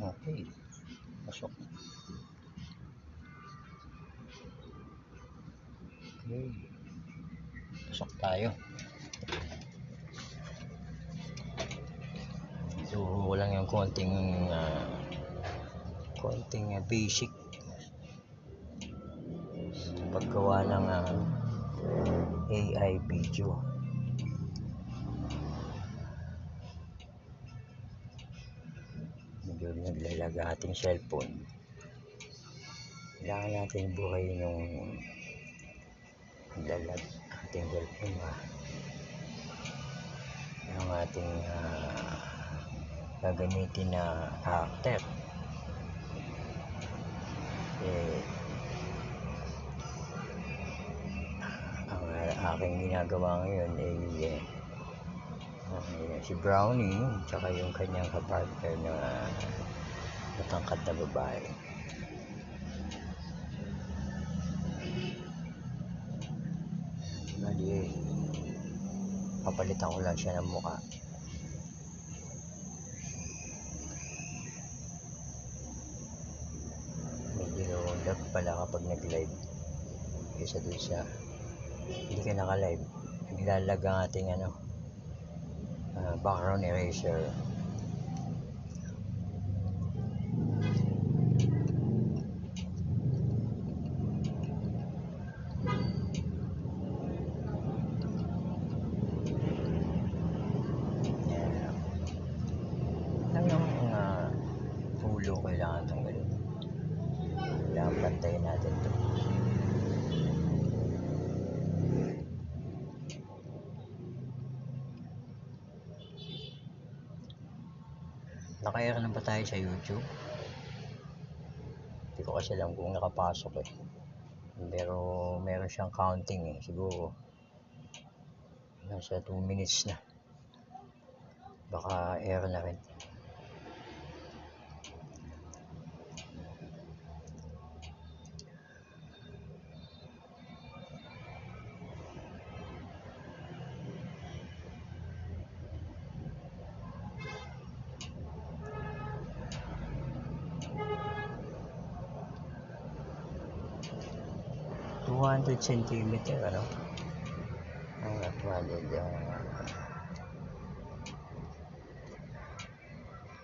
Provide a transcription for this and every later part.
Okay. Pasok. Okay. Pasok tayo. Ko lang yung konting ah, konting ah, basic paggawa ng ah, AI video. Medyo naglalaga ating cellphone. Kailangan natin buhayin yung lalag ating cellphone ba? Yung ating ah, gagamitin na character. Eh, ang ah, aking ginagawa ngayon ay eh, si Brownie tsaka yung kanyang kapartner na matangkad na babae. Bali papalitan ko lang siya ng mukha. Medyo lag pala kapag nag-live. Kaysa dun sa hindi ka naka-live. Naglalag ang ating ano, ah, background. Naka-air na ba tayo sa YouTube? Hindi ko kasi alam kung nakapasok eh. Pero meron siyang counting eh. Siguro nasa 2 minutes na. Baka air na rin. Two hundred centimeter, ano? Ang valid, uh,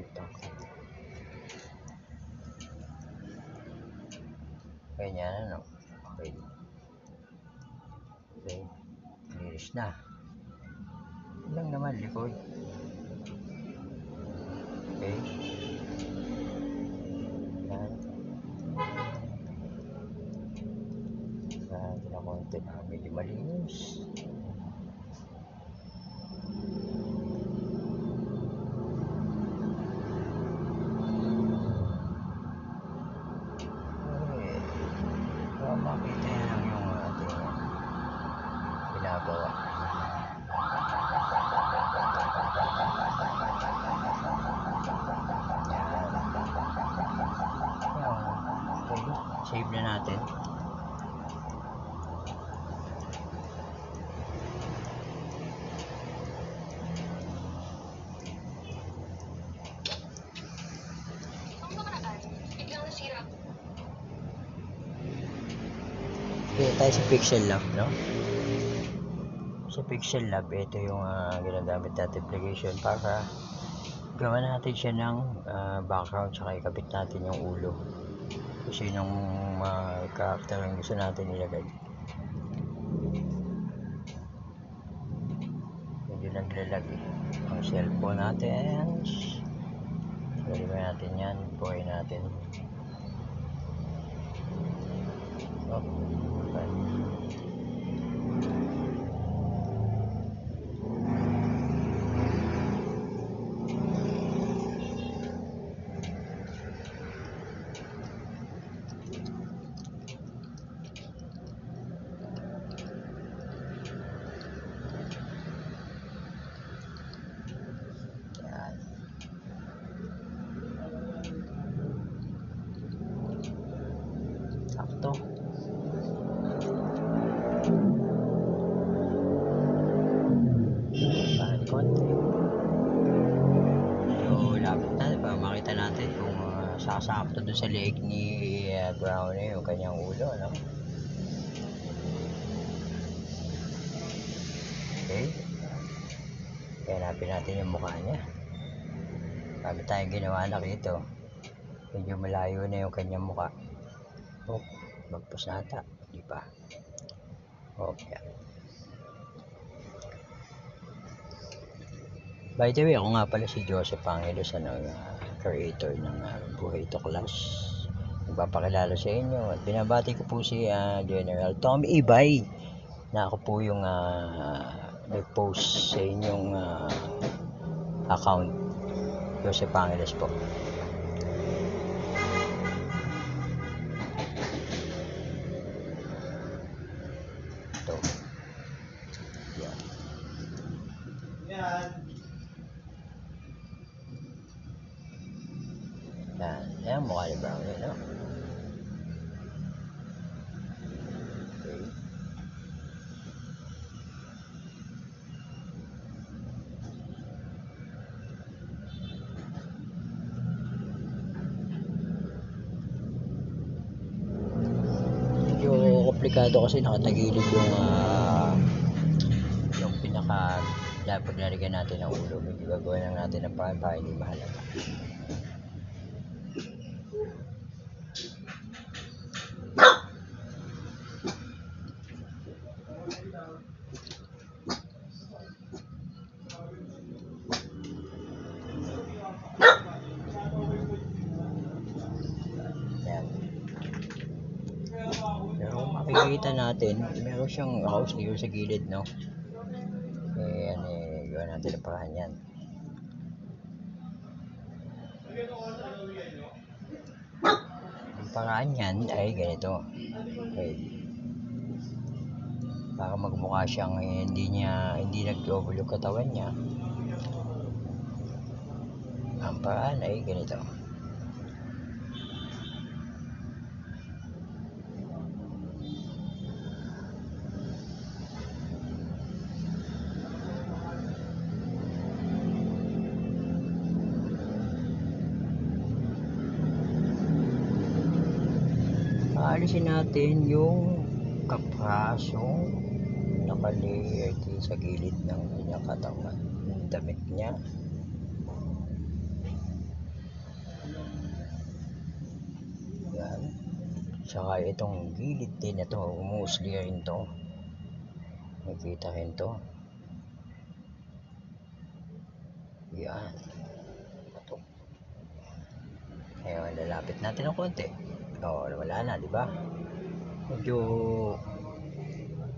ito. Ganyan, ano? Okay. Okay. Linis na. Yun lang naman, likod. Okay. Yan. Saan na konti na medyo malinis. Eh, para makita yan lang yung ating ginagawa. Yan. Yan. Okay, save na natin. Ang nakaraan, biglang nasira Dito tayo sa Pixel Lab, no? Sa Pixel Lab, ito yung ah, ginagamit natin application para gawa natin siya ng ah, background tsaka ikabit natin yung ulo. Kasi yung uh, character ang gusto natin ilagay. Medyo naglalag eh. Ang cellphone natin. Gawin natin yan. Buhay natin. Oh, okay. Yan. Sakto. Sasakto doon sa leeg ni uh, Brownie yung kanyang ulo, no? Okay. Hanapin natin yung mukha niya. Kami tayong ginawa na rito. Medyo malayo na yung kanyang mukha. Oh, magpus na ata. Di ba? Okay. By the way, ako nga pala si Joseph Angelos, ano, uh, creator ng uh, Buhay to Class. Nagpapakilala sa inyo at binabati ko po si uh, General Tom Ibay na ako po yung uh, nag-post sa inyong uh, account Joseph Angeles po. Komplikado kasi nakatagilid yung ah, yung pinaka dapat lalagyan natin ng ulo. Medyo gagawin lang natin ng para hindi mahalaga. Yan. Pero kung makikita natin, meron siyang house dito sa gilid, no? Eh, ano eh, gawa natin ang paraan yan. Ang paraan yan ay ganito. Okay. Para magmukha siyang eh, hindi niya, hindi yung katawan niya. Ang paraan ay ganito. Aalisin natin yung kaprasong nakalayer dito sa gilid ng kanyang katawan. Yung damit niya. Yan. Tsaka itong gilid din na to, umusli rin to. Makikita rin to. Yan. Ito. Ngayon, lalapit natin ng konti. Oo, wala na, di ba? Medyo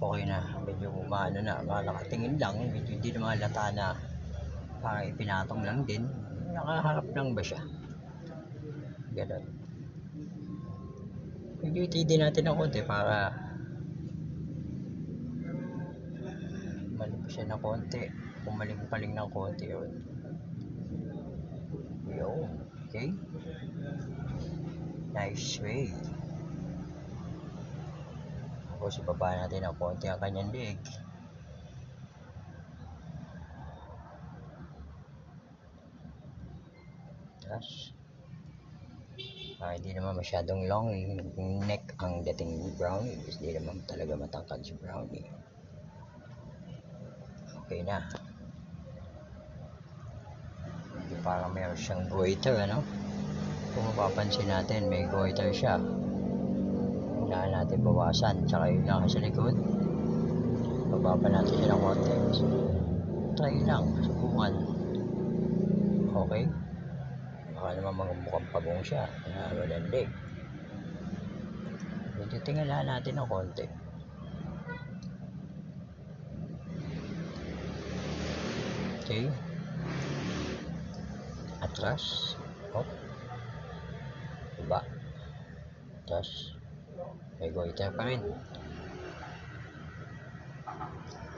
okay na. Medyo maano na, nakatingin lang. Medyo hindi na malata na parang ipinatong lang din. Nakaharap lang ba siya? Ganon. Medyo itidi natin ng konti para malipos siya ng konti. Pumaling-paling ng konti yun. Yun. Okay? Nice way. Tapos ibaba natin ng konti ang kanyang leg. Tapos, ah, hindi naman masyadong long neck ang dating ni Brownie. Hindi naman talaga matangkad si Brownie. Okay na. Parang meron siyang goiter, ano? Kung mapapansin natin, may goiter siya. Kailangan natin bawasan. Tsaka yun lang sa likod. Bababa natin siya ng konti. Try lang. Subukan. Okay? Baka naman mga mukhang pagong siya. Na walang leg. Medyo tingala natin ng konti. Okay. Atras. Hop. Diba? Atras. May goiter pa rin.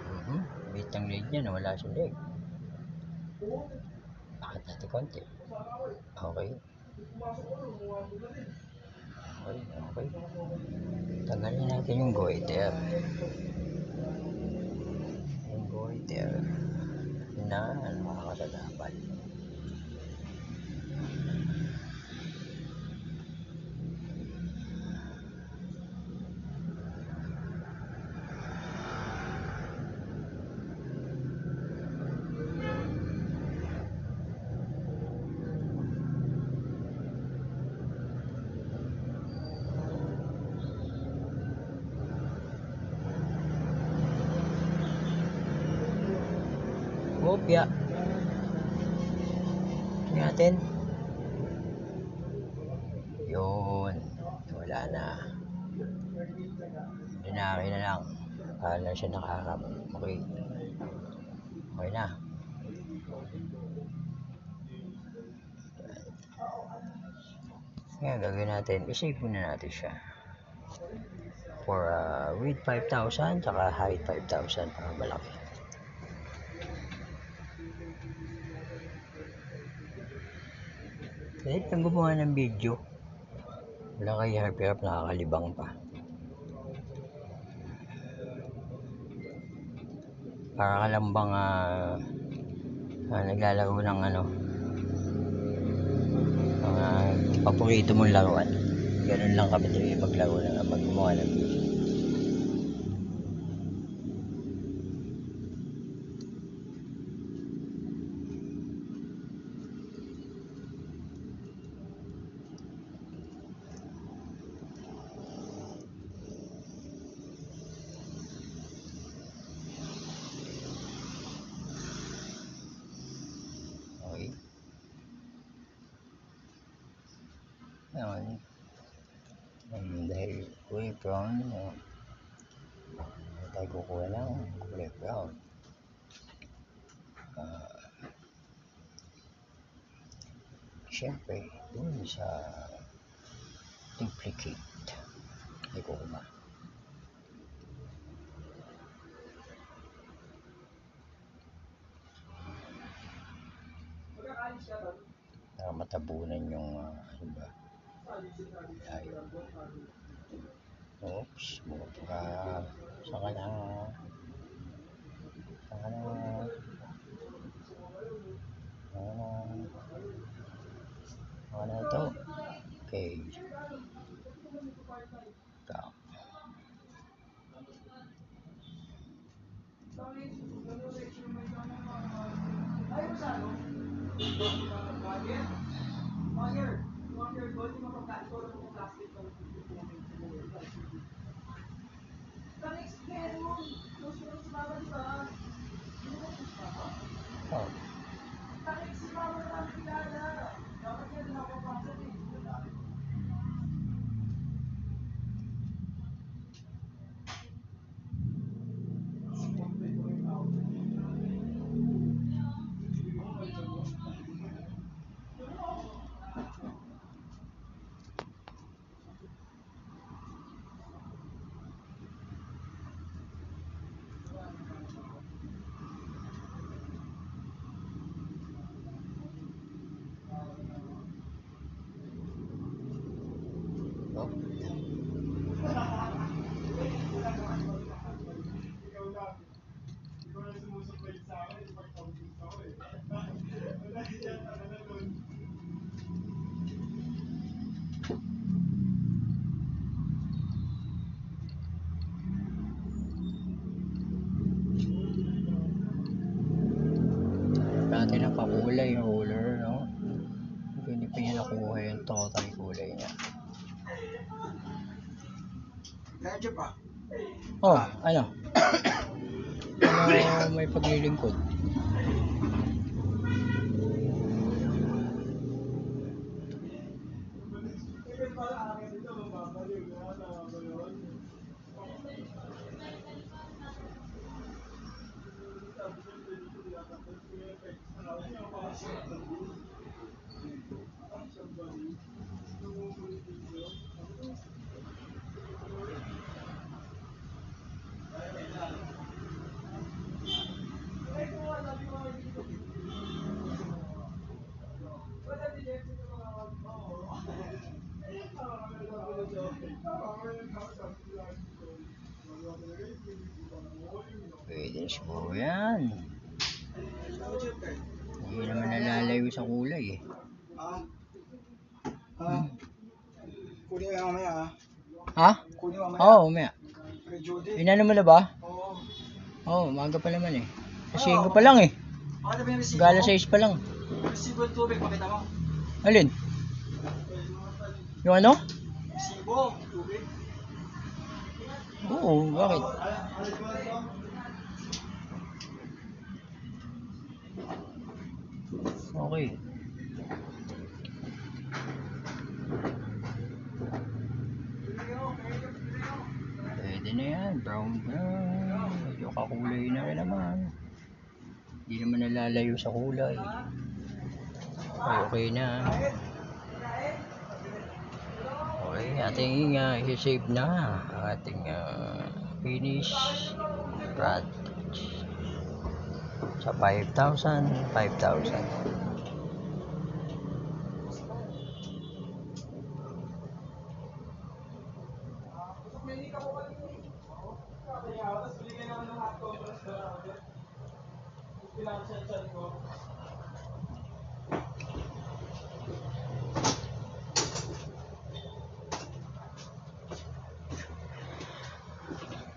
Mhm. Bit ang leg niya, nawala sa leg. Bakit natin konti? Okay. Okay, okay. Tanggalin natin yung goiter. Yung goiter na nakakasadapan. Tilapia. Tingnan natin. Yun. Wala na. Dinaki na lang. Para lang siya nakaharap. Okay. Okay na. Ngayon, gagawin natin. I-save muna natin siya. For uh, width 5,000, tsaka height 5,000 para malaki. Kahit nang gumawa ng video, wala kayo hirap-hirap nakakalibang pa. Para ka lang bang ah, ah, naglalaro ng ano, mga paborito mong laruan. Ganun lang kami dito maglaro ng maggumawa ng video. Okay. Ngayon, um, dahil brown, uh, tayo kukuha ng kulay brown. Ah, Siyempre, dun sa duplicate. Hindi ko kuma. Para matabunan yung uh, ano ba, layo. Oops, move ka. Saka na. Saka na. Saka na. Saka na ito. Okay. Stop. Oh. Medyo pa. Oh, ano? ano may paglilingkod? Pwede na siguro yan. Hindi naman sa kulay eh. Ah. Ah. Kunin mo yan mamaya ah. Ha? Kunin mo mamaya. Oo, oh. Kay Judy. Inano mo na ba? Oo. Oo, oh, umaga pa naman eh. Kasi ko pa lang eh. Pakita mo yung resibo. Gala mo. 6 pa lang. Resibo ng tubig, pakita mo. Alin? Yung ano? Resibo, tubig. Oo, bakit? Okay. Pwede na yan. Brown brown. Medyo kakulay na rin naman. Hindi naman nalalayo sa kulay. Okay, na. Okay, ating uh, i-save na ating uh, finish product. Sa 5,000, 5,000.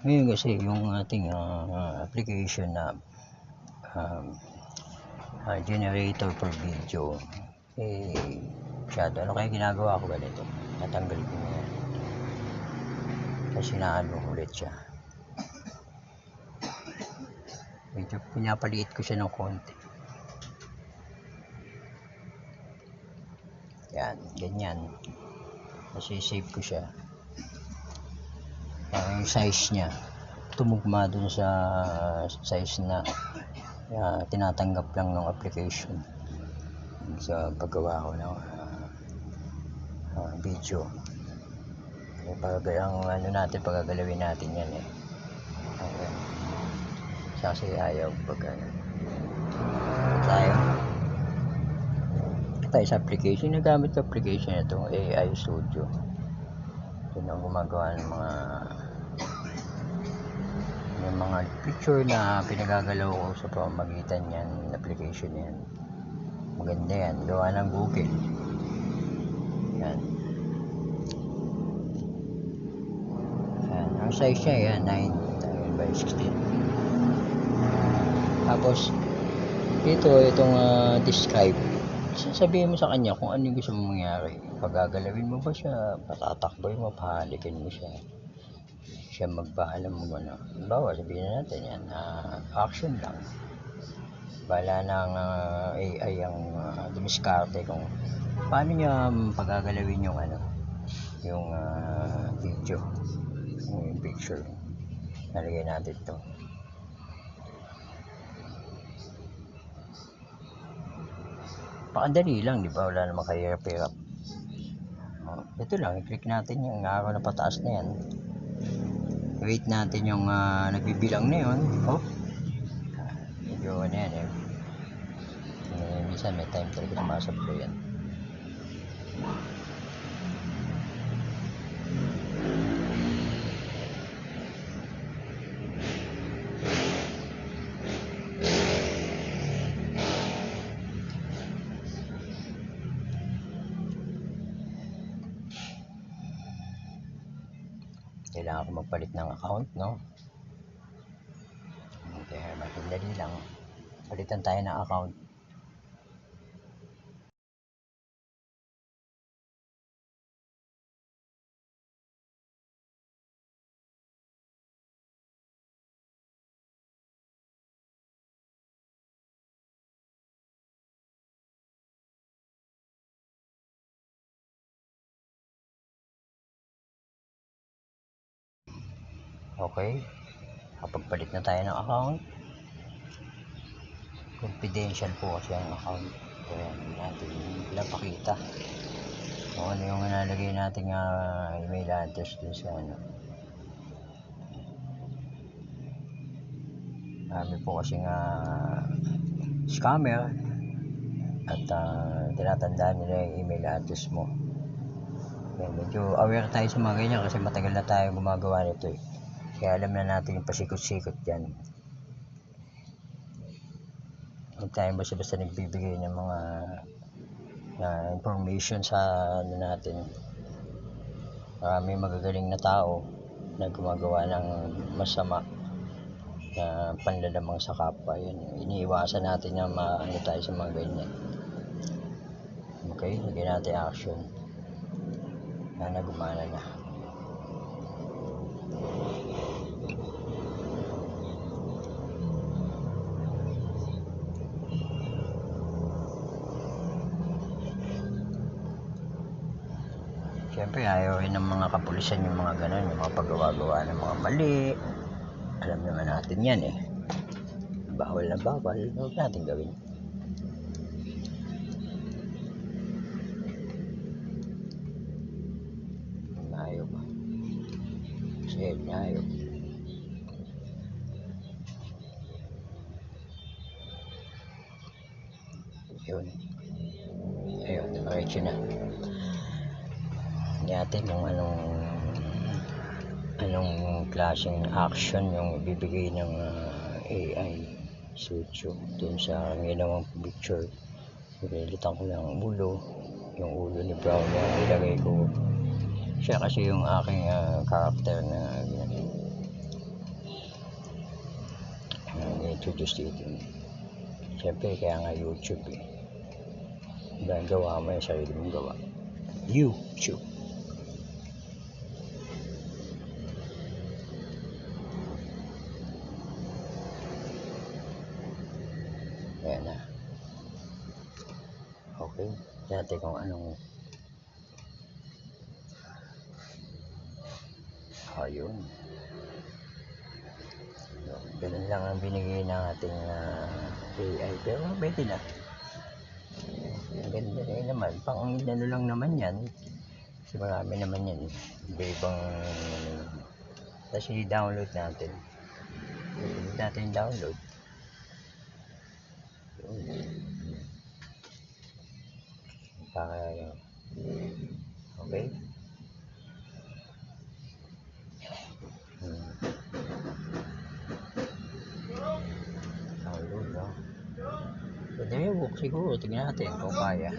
Ngayon kasi yung ating ah, application na um, ah, generator for video eh masyado. Ano kaya ginagawa ko ganito natanggal ko na yan. Kasi naano ulit siya. Medyo pinapaliit ko siya ng konti. Yan ganyan. Kasi save ko siya. Parang yung size niya tumugma dun sa size na ah, tinatanggap lang ng application sa paggawa ko ng ah, ah, video. Eh, ang ano natin pagagalawin natin yan eh. Okay. kasi ayaw pag ano. Tayo tayo sa application. Nagamit sa application ito AI Studio. Yun ang gumagawa ng mga yung mga picture na pinagagalaw ko sa pamamagitan yan application yan. Maganda yan. Gawa ng Google. Yan. Yan. Ang size niya yan 9 by 16 tapos dito itong ah, describe. Sasabihin mo sa kanya kung ano yung gusto mong mangyari. Pagagalawin mo ba siya? Patatakboy mo? Pahalikin mo siya siya magbahala mo ano bawa sabihin na natin yan ah, action lang bala ng ah, AI ang uh, dumiskarte kung paano niya pagagalawin yung ano yung ah, video yung picture nalagay natin to Pakadali lang, di ba? Wala namang kahirap-hirap. Oh, ito lang, i-click natin yung araw na pataas na yan. Wait natin yung ah, nagbibilang na yun. Oh. Medyo ano yan eh. eh minsan may time talaga sumasablo yan. Ng account, no? Kaya madali lang. Palitan tayo ng account. Okay. Kapagpalit na tayo ng account. Confidential po kasi ang account. Kaya hindi natin pinapakita. Kung ano yung nalagay nating ah, email address dun sa ano. Marami po kasi nga scammer at ah, tinatandaan nila yung email address mo. Kaya medyo aware tayo sa mga ganyan kasi matagal na tayo gumagawa nito eh. Kaya alam na natin yung pasikot-sikot dyan. Huwag tayo basta-basta nagbibigay ng mga na information sa ano natin. Marami magagaling na tao na gumagawa ng masama na panlalamang sa kapwa. Yun, iniiwasan natin na maano tayo sa mga ganyan. Okay, lagyan natin action. Sana gumana na. Siyempre, ayaw ng mga kapulisan yung mga ganun, yung mga paggawa-gawa ng mga mali. Alam naman natin yan eh. Bawal na bawal, huwag natin gawin. Ayaw ba? Sige, ayaw. Yun. Ayun, diretso na. Natin kung anong anong klaseng action yung ibibigay ng ah, AI Sucho dun sa ginawang picture. Pinilitan ko lang ang ulo. Yung ulo ni Brown na ilagay ko. Siya kasi yung aking ah, character na ginagawa. Uh, introduce dito. Siyempre, kaya nga YouTube eh. Gawa mo yung sarili mong gawa. YouTube. Ayan na. Dati kung anong ayun. So, ganun lang ang binigay ng ating ah, AI. Pero pwede na. Ang ganda rin naman. Pang ano lang naman yan. Kasi marami naman yan. Iba-ibang tapos i-download natin. I natin download. Para okay. Hmm. Download, no? Pwede yung book siguro. Tingnan natin kung kaya.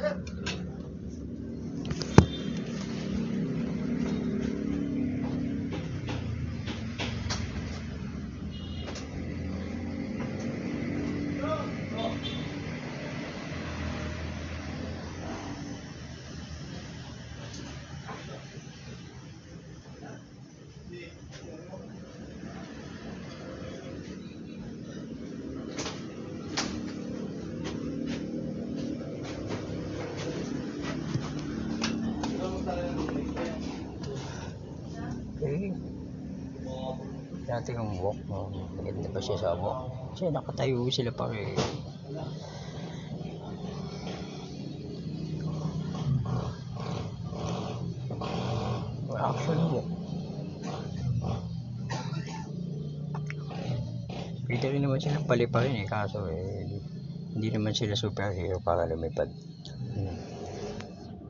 Okay. Dati yung walk, no? maganda ba siya sa walk? Kasi nakatayo sila pare. Action walk. Pwede rin naman sila paliparin eh, kaso eh, hindi naman sila superhero para lumipad. Hmm.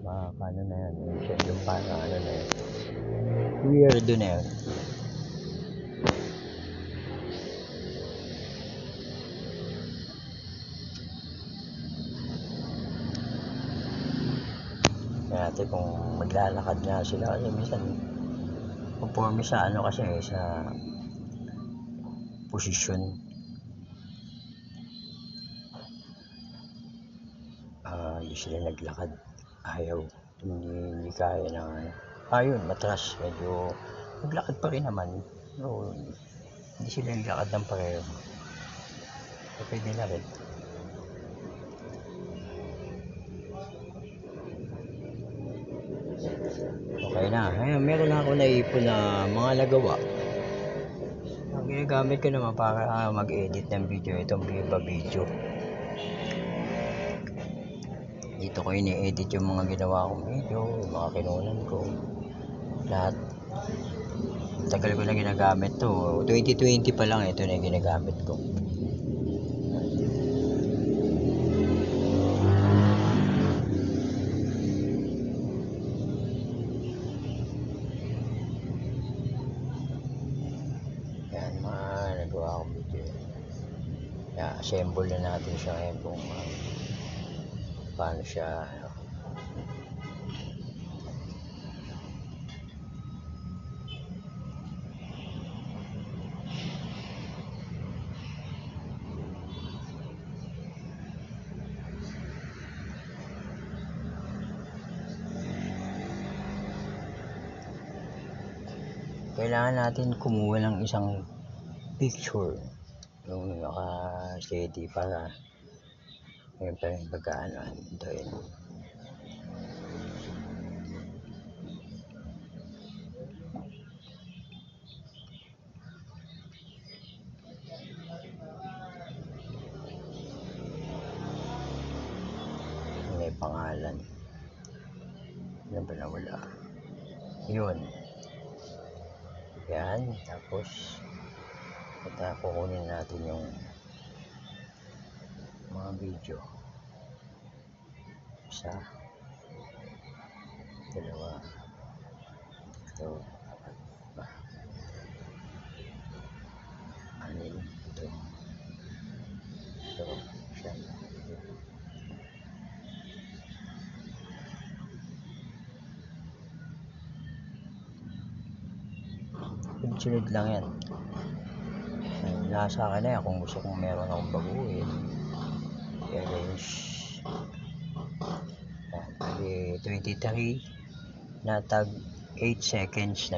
Mga paano na yan, yung, parang ano na yan. Weirdo na yun. Natin kung maglalakad nga sila kasi minsan conforme sa ano kasi sa posisyon. Ah hindi sila naglakad. Ayaw. Hindi, hindi kaya ng ano. Ayun matras. Medyo naglakad pa rin naman. Pero hindi sila naglakad ng pareho. So pwede na rin na. Ayun meron na ako naipon na mga nagawa. Ang ginagamit ko naman para ah, mag-edit ng video itong Viva Video. Dito ko ini-edit yung mga ginawa kong video yung mga kinunan ko. Lahat. Tagal ko na ginagamit to. 2020 pa lang ito na ginagamit ko yan assemble na natin siya ngayon kung ah, paano siya ano, kailangan natin kumuha ng isang picture yung naka-steady para yun pa rin pagkaanoan ito yun. May pangalan. Ano yun pa na wala yun. Yan tapos at uh, kukunin natin yung mga video. Isa, dalawa, ito, apat, ba, anin, ito, ito, siyam, sunod lang yan nasa akin na yan kung gusto kong meron akong baguhin i-arrange yan, bali 23 na tag 8 seconds na